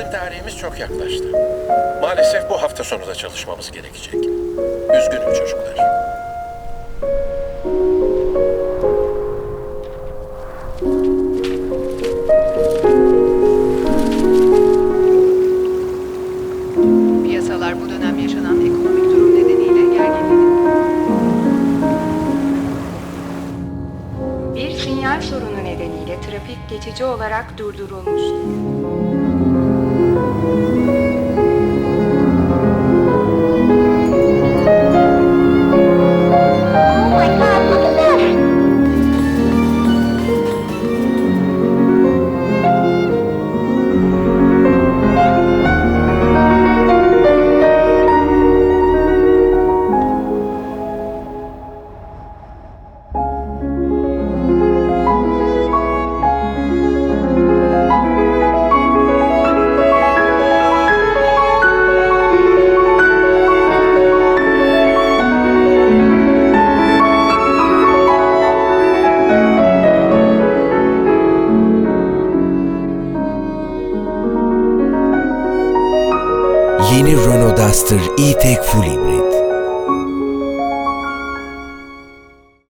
Teslim tarihimiz çok yaklaştı. Maalesef bu hafta sonu da çalışmamız gerekecek. Üzgünüm çocuklar. Piyasalar bu dönem yaşanan ekonomik durum nedeniyle gerginlik. Bir sinyal sorunu nedeniyle trafik geçici olarak durdurulmuştur. Yeni Renault Duster E-Tech Full Hybrid.